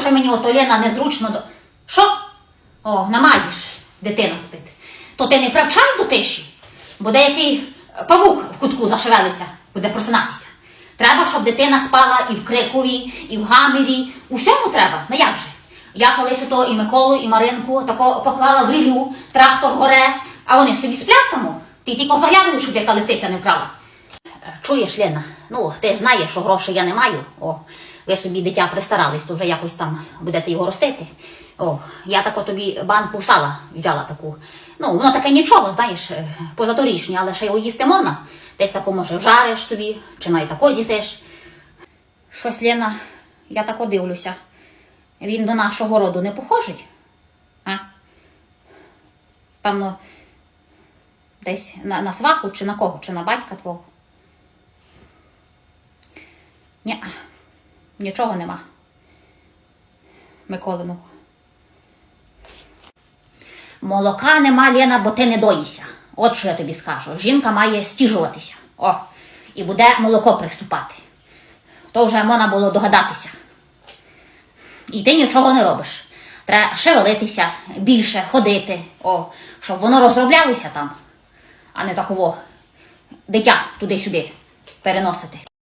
вже мені ото Лена незручно до. Що? О, намаєш, дитина спить. То ти не привчай до тиші, бо деякий павук в кутку зашевелиться, буде просинатися. Треба, щоб дитина спала і в крикові, і в гамірі. Усьому треба. Ну як же? Я колись ото і Миколу, і Маринку тако поклала в рілю, трактор горе, а вони собі сплять. Ти тільки заглядуєш, щоб яка лисиця не вкрала. Е, Чуєш, Лена, ну ти ж знаєш, що грошей я не маю. О, ви собі дитя пристарались, то вже якось там будете його ростити. О, я тако тобі банку сала взяла таку. Ну, воно таке нічого, знаєш, е, позаторічнє, але ще його їсти можна. Десь тако, може, вжариш собі, чи навіть тако з'їсиш. Щось, Лена, я тако дивлюся. Він до нашого роду не похожий. А? Певно, десь на, на сваху чи на кого, чи на батька твого. Ні, нічого нема. Миколину. Молока нема, Лена, бо ти не доїся. От що я тобі скажу. Жінка має стіжуватися. О, і буде молоко приступати. То вже можна було догадатися. І ти нічого не робиш. Треба шевелитися, більше ходити, о, щоб воно розроблялося там, а не таково дитя туди-сюди переносити.